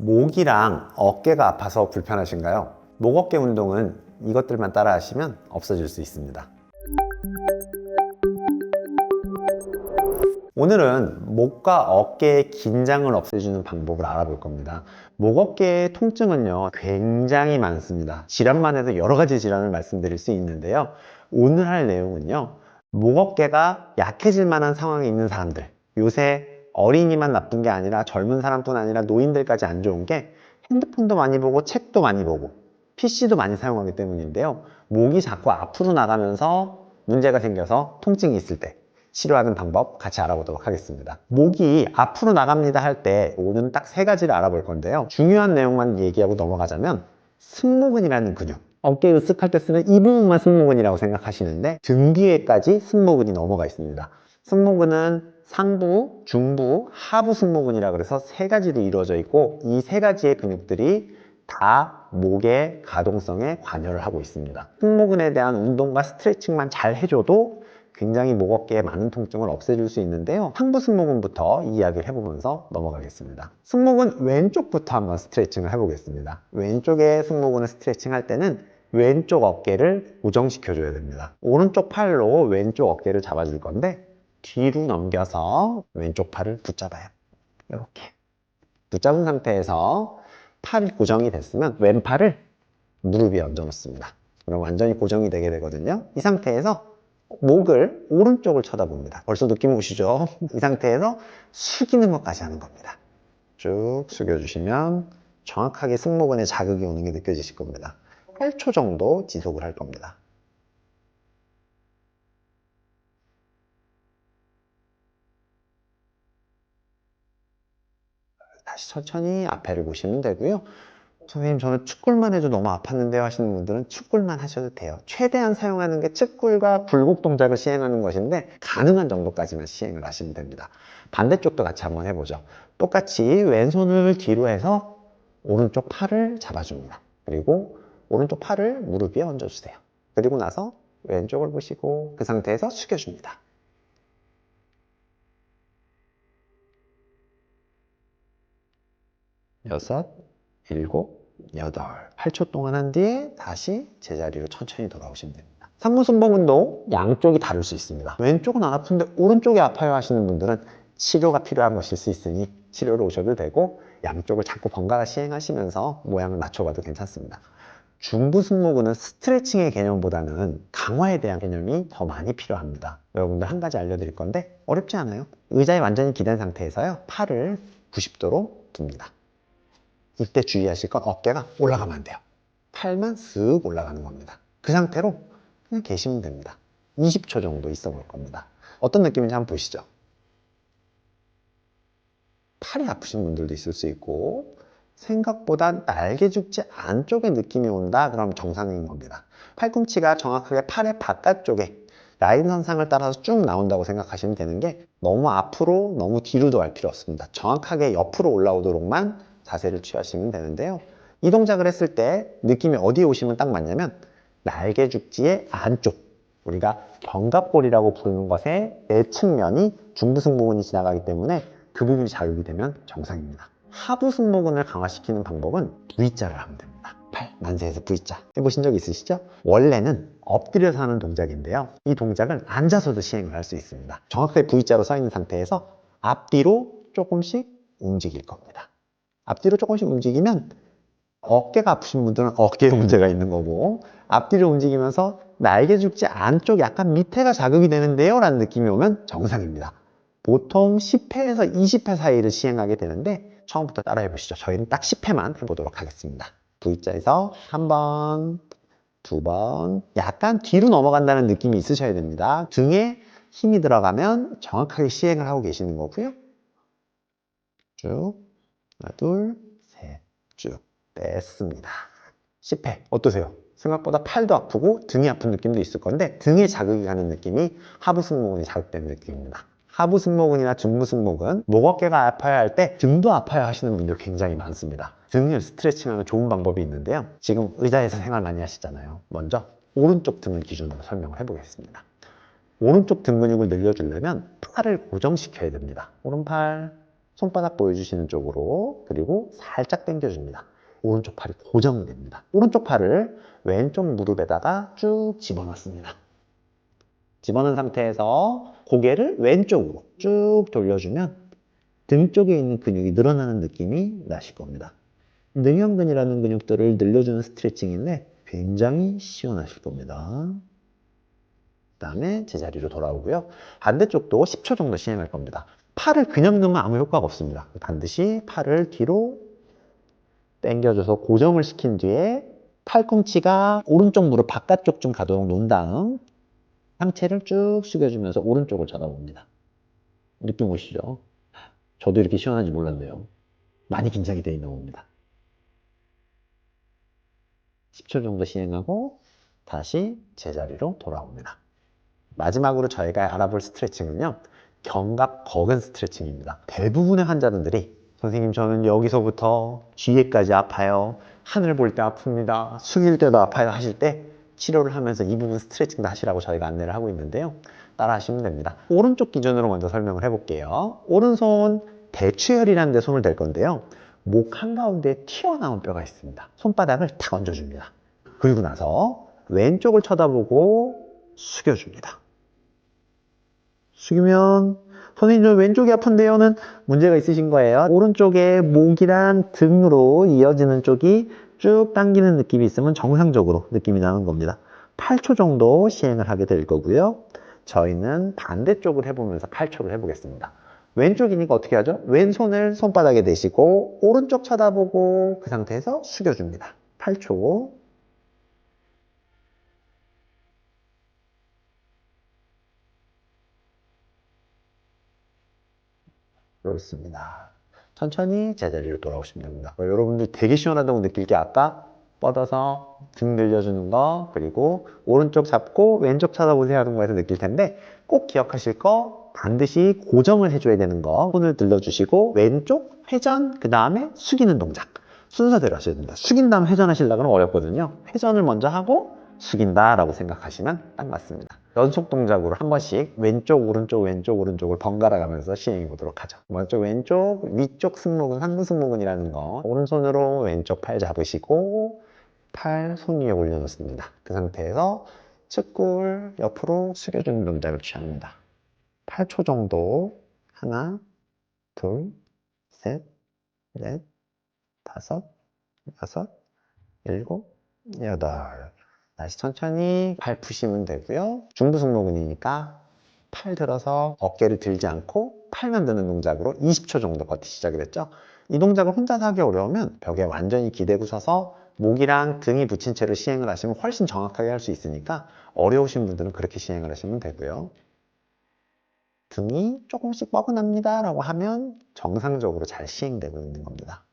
목이랑 어깨가 아파서 불편하신가요? 목 어깨 운동은 이것들만 따라 하시면 없어질 수 있습니다. 오늘은 목과 어깨의 긴장을 없애주는 방법을 알아볼 겁니다. 목 어깨의 통증은요, 굉장히 많습니다. 질환만 해도 여러 가지 질환을 말씀드릴 수 있는데요. 오늘 할 내용은요, 목 어깨가 약해질 만한 상황에 있는 사람들, 요새 어린이만 나쁜 게 아니라 젊은 사람뿐 아니라 노인들까지 안 좋은 게 핸드폰도 많이 보고 책도 많이 보고 PC도 많이 사용하기 때문인데요. 목이 자꾸 앞으로 나가면서 문제가 생겨서 통증이 있을 때 치료하는 방법 같이 알아보도록 하겠습니다. 목이 앞으로 나갑니다 할 때 오늘 딱세 가지를 알아볼 건데요. 중요한 내용만 얘기하고 넘어가자면 승모근이라는 근육. 어깨 으쓱할 때 쓰는 이 부분만 승모근이라고 생각하시는데 등 뒤에까지 승모근이 넘어가 있습니다. 승모근은 상부, 중부, 하부 승모근이라 그래서 세 가지로 이루어져 있고 이 세 가지의 근육들이 다 목의 가동성에 관여를 하고 있습니다. 승모근에 대한 운동과 스트레칭만 잘 해줘도 굉장히 목 어깨에 많은 통증을 없애줄 수 있는데요. 상부 승모근부터 이야기를 해보면서 넘어가겠습니다. 승모근 왼쪽부터 한번 스트레칭을 해보겠습니다. 왼쪽의 승모근을 스트레칭 할 때는 왼쪽 어깨를 고정시켜줘야 됩니다. 오른쪽 팔로 왼쪽 어깨를 잡아줄 건데 뒤로 넘겨서 왼쪽 팔을 붙잡아요. 이렇게 붙잡은 상태에서 팔이 고정이 됐으면 왼팔을 무릎 위에 얹어 놓습니다. 그럼 완전히 고정이 되게 되거든요. 이 상태에서 목을 오른쪽을 쳐다봅니다. 벌써 느낌 오시죠? 이 상태에서 숙이는 것까지 하는 겁니다. 쭉 숙여주시면 정확하게 승모근에 자극이 오는 게 느껴지실 겁니다. 8초 정도 지속을 할 겁니다. 다시 천천히 앞에를 보시면 되고요. 선생님 저는 축굴만 해도 너무 아팠는데요 하시는 분들은 축굴만 하셔도 돼요. 최대한 사용하는 게 축굴과 굴곡 동작을 시행하는 것인데 가능한 정도까지만 시행을 하시면 됩니다. 반대쪽도 같이 한번 해보죠. 똑같이 왼손을 뒤로 해서 오른쪽 팔을 잡아줍니다. 그리고 오른쪽 팔을 무릎 위에 얹어주세요. 그리고 나서 왼쪽을 보시고 그 상태에서 숙여줍니다. 여섯, 일곱, 여덟. 8초 동안 한 뒤에 다시 제자리로 천천히 돌아오시면 됩니다. 상무순봉운동 양쪽이 다를 수 있습니다. 왼쪽은 안 아픈데 오른쪽이 아파요 하시는 분들은 치료가 필요한 것일 수 있으니 치료를 오셔도 되고 양쪽을 자꾸 번갈아 시행하시면서 모양을 맞춰봐도 괜찮습니다. 중부 승모근은 스트레칭의 개념보다는 강화에 대한 개념이 더 많이 필요합니다. 여러분들 한 가지 알려드릴 건데 어렵지 않아요. 의자에 완전히 기댄 상태에서요. 팔을 90도로 둡니다. 이때 주의하실 건 어깨가 올라가면 안 돼요. 팔만 쓱 올라가는 겁니다. 그 상태로 그냥 계시면 됩니다. 20초 정도 있어 볼 겁니다. 어떤 느낌인지 한번 보시죠. 팔이 아프신 분들도 있을 수 있고 생각보다 날개 죽지 안쪽에 느낌이 온다 그럼 정상인 겁니다. 팔꿈치가 정확하게 팔의 바깥쪽에 라인 선상을 따라서 쭉 나온다고 생각하시면 되는 게 너무 앞으로 너무 뒤로도 할 필요 없습니다. 정확하게 옆으로 올라오도록만 자세를 취하시면 되는데요. 이 동작을 했을 때 느낌이 어디에 오시면 딱 맞냐면 날개 죽지의 안쪽 우리가 견갑골이라고 부르는 것의 내 측면이 중부승모근이 지나가기 때문에 그 부분이 자극이 되면 정상입니다. 하부 승모근을 강화시키는 방법은 V자를 하면 됩니다. 팔 만세에서 V자 해보신 적 있으시죠? 원래는 엎드려서 하는 동작인데요. 이 동작은 앉아서도 시행을 할 수 있습니다. 정확하게 V자로 서 있는 상태에서 앞뒤로 조금씩 움직일 겁니다. 앞뒤로 조금씩 움직이면 어깨가 아프신 분들은 어깨에 문제가 있는 거고 앞뒤로 움직이면서 날개 죽지 안쪽 약간 밑에가 자극이 되는데요 라는 느낌이 오면 정상입니다. 보통 10회에서 20회 사이를 시행하게 되는데 처음부터 따라해 보시죠. 저희는 딱 10회만 해보도록 하겠습니다. V자에서 한 번, 두 번, 약간 뒤로 넘어간다는 느낌이 있으셔야 됩니다. 등에 힘이 들어가면 정확하게 시행을 하고 계시는 거고요. 쭉, 하나, 둘, 셋, 쭉 뺐습니다. 10회 어떠세요? 생각보다 팔도 아프고 등이 아픈 느낌도 있을 건데 등에 자극이 가는 느낌이 하부 승모근이 자극되는 느낌입니다. 하부 승모근이나 중부 승모근, 목 어깨가 아파야 할 때 등도 아파야 하시는 분들 굉장히 많습니다. 등을 스트레칭하는 좋은 방법이 있는데요. 지금 의자에서 생활 많이 하시잖아요. 먼저 오른쪽 등을 기준으로 설명을 해보겠습니다. 오른쪽 등 근육을 늘려주려면 팔을 고정시켜야 됩니다. 오른팔 손바닥 보여주시는 쪽으로 그리고 살짝 당겨줍니다. 오른쪽 팔이 고정이 됩니다. 오른쪽 팔을 왼쪽 무릎에다가 쭉 집어넣습니다. 집어넣은 상태에서 고개를 왼쪽으로 쭉 돌려주면 등 쪽에 있는 근육이 늘어나는 느낌이 나실 겁니다. 능형근이라는 근육들을 늘려주는 스트레칭인데 굉장히 시원하실 겁니다. 그 다음에 제자리로 돌아오고요. 반대쪽도 10초 정도 시행할 겁니다. 팔을 그냥 넣으면 아무 효과가 없습니다. 반드시 팔을 뒤로 당겨줘서 고정을 시킨 뒤에 팔꿈치가 오른쪽 무릎 바깥쪽 좀 가도록 놓은 다음 상체를 쭉 숙여주면서 오른쪽을 쳐다봅니다. 느낌 오시죠? 저도 이렇게 시원한지 몰랐네요. 많이 긴장이 되어 있는 겁니다. 10초 정도 시행하고 다시 제자리로 돌아옵니다. 마지막으로 저희가 알아볼 스트레칭은요. 견갑 거근 스트레칭입니다. 대부분의 환자분들이 선생님 저는 여기서부터 뒤에까지 아파요. 하늘 볼 때 아픕니다. 숙일 때도 아파요 하실 때 치료를 하면서 이 부분 스트레칭도 하시라고 저희가 안내를 하고 있는데요. 따라 하시면 됩니다. 오른쪽 기준으로 먼저 설명을 해볼게요. 오른손 대추혈이라는 데 손을 댈 건데요. 목 한가운데 튀어나온 뼈가 있습니다. 손바닥을 탁 얹어줍니다. 그리고 나서 왼쪽을 쳐다보고 숙여줍니다. 숙이면 선생님 저 왼쪽이 아픈데요는 문제가 있으신 거예요. 오른쪽에 목이랑 등으로 이어지는 쪽이 쭉 당기는 느낌이 있으면 정상적으로 느낌이 나는 겁니다. 8초 정도 시행을 하게 될 거고요. 저희는 반대쪽을 해보면서 8초를 해보겠습니다. 왼쪽이니까 어떻게 하죠? 왼손을 손바닥에 대시고 오른쪽 쳐다보고 그 상태에서 숙여줍니다. 8초. 그렇습니다. 천천히 제자리로 돌아오시면 됩니다. 어, 여러분들 되게 시원하다고 느낄 게 아까 뻗어서 등 늘려주는 거 그리고 오른쪽 잡고 왼쪽 쳐다보세요 하는 거에서 느낄 텐데 꼭 기억하실 거 반드시 고정을 해줘야 되는 거 손을 들려주시고 왼쪽 회전 그 다음에 숙이는 동작 순서대로 하셔야 됩니다. 숙인 다음 회전하시려고 하면 어렵거든요. 회전을 먼저 하고 숙인다 라고 생각하시면 딱 맞습니다. 연속 동작으로 한 번씩 왼쪽 오른쪽 왼쪽 오른쪽을 번갈아 가면서 시행해 보도록 하죠. 먼저 왼쪽 위쪽 승모근 상부 승모근이라는 거 오른손으로 왼쪽 팔 잡으시고 팔 손 위에 올려놓습니다. 그 상태에서 측골 옆으로 숙여주는 동작을 취합니다. 8초 정도 하나 둘셋넷 다섯 여섯 일곱 여덟 다시 천천히 발 푸시면 되고요. 중부승모근이니까 팔 들어서 어깨를 들지 않고 팔만 드는 동작으로 20초 정도 버티 시작이 됐죠. 이 동작을 혼자서 하기 어려우면 벽에 완전히 기대고 서서 목이랑 등이 붙인 채로 시행을 하시면 훨씬 정확하게 할 수 있으니까 어려우신 분들은 그렇게 시행을 하시면 되고요. 등이 조금씩 뻐근합니다 라고 하면 정상적으로 잘 시행되고 있는 겁니다.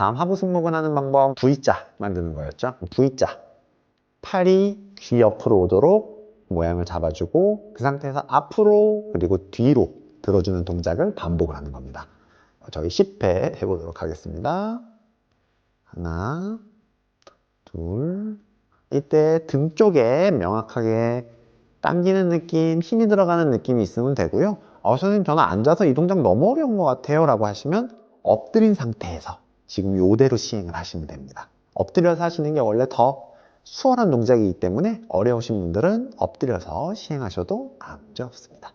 다음 하부 승모근 하는 방법 V자 만드는 거였죠. V자 팔이 귀 옆으로 오도록 모양을 잡아주고 그 상태에서 앞으로 그리고 뒤로 들어주는 동작을 반복을 하는 겁니다. 저희 10회 해보도록 하겠습니다. 하나, 둘. 이때 등 쪽에 명확하게 당기는 느낌, 힘이 들어가는 느낌이 있으면 되고요. 어, 선생님 저는 앉아서 이 동작 너무 어려운 것 같아요 라고 하시면 엎드린 상태에서 지금 이대로 시행을 하시면 됩니다. 엎드려서 하시는 게 원래 더 수월한 동작이기 때문에 어려우신 분들은 엎드려서 시행하셔도 아무 문제 없습니다.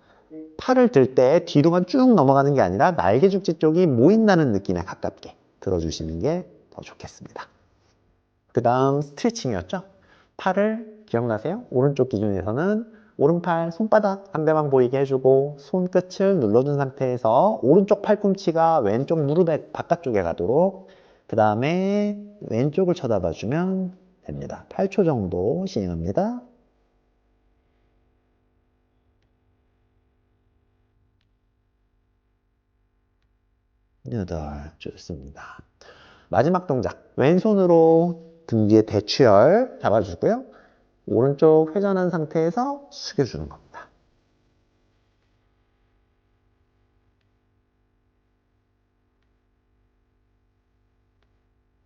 팔을 들 때 뒤로만 쭉 넘어가는 게 아니라 날개 죽지 쪽이 모인다는 느낌에 가깝게 들어주시는 게 더 좋겠습니다. 그 다음 스트레칭이었죠? 팔을 기억나세요? 오른쪽 기준에서는 오른팔 손바닥 한 대만 보이게 해주고 손끝을 눌러준 상태에서 오른쪽 팔꿈치가 왼쪽 무릎의 바깥쪽에 가도록 그 다음에 왼쪽을 쳐다봐 주면 됩니다. 8초 정도 시행합니다. 여덟 좋습니다. 마지막 동작 왼손으로 등 뒤에 대추열 잡아주고요. 오른쪽 회전한 상태에서 숙여주는 겁니다.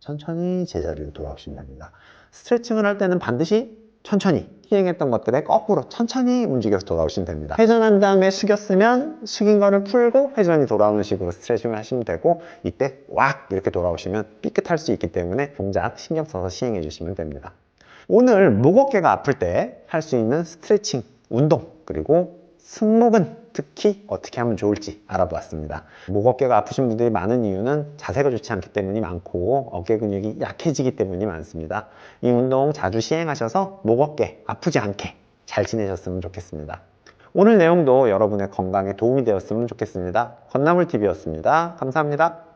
천천히 제자리로 돌아오시면 됩니다. 스트레칭을 할 때는 반드시 천천히 시행했던 것들에 거꾸로 천천히 움직여서 돌아오시면 됩니다. 회전한 다음에 숙였으면 숙인 거를 풀고 회전이 돌아오는 식으로 스트레칭을 하시면 되고 이때 왁 이렇게 돌아오시면 삐끗할 수 있기 때문에 동작 신경 써서 시행해 주시면 됩니다. 오늘 목 어깨가 아플 때 할 수 있는 스트레칭 운동 그리고 승모근 특히 어떻게 하면 좋을지 알아보았습니다. 목 어깨가 아프신 분들이 많은 이유는 자세가 좋지 않기 때문이 많고 어깨 근육이 약해지기 때문이 많습니다. 이 운동 자주 시행하셔서 목 어깨 아프지 않게 잘 지내셨으면 좋겠습니다. 오늘 내용도 여러분의 건강에 도움이 되었으면 좋겠습니다. 건나물TV였습니다. 감사합니다.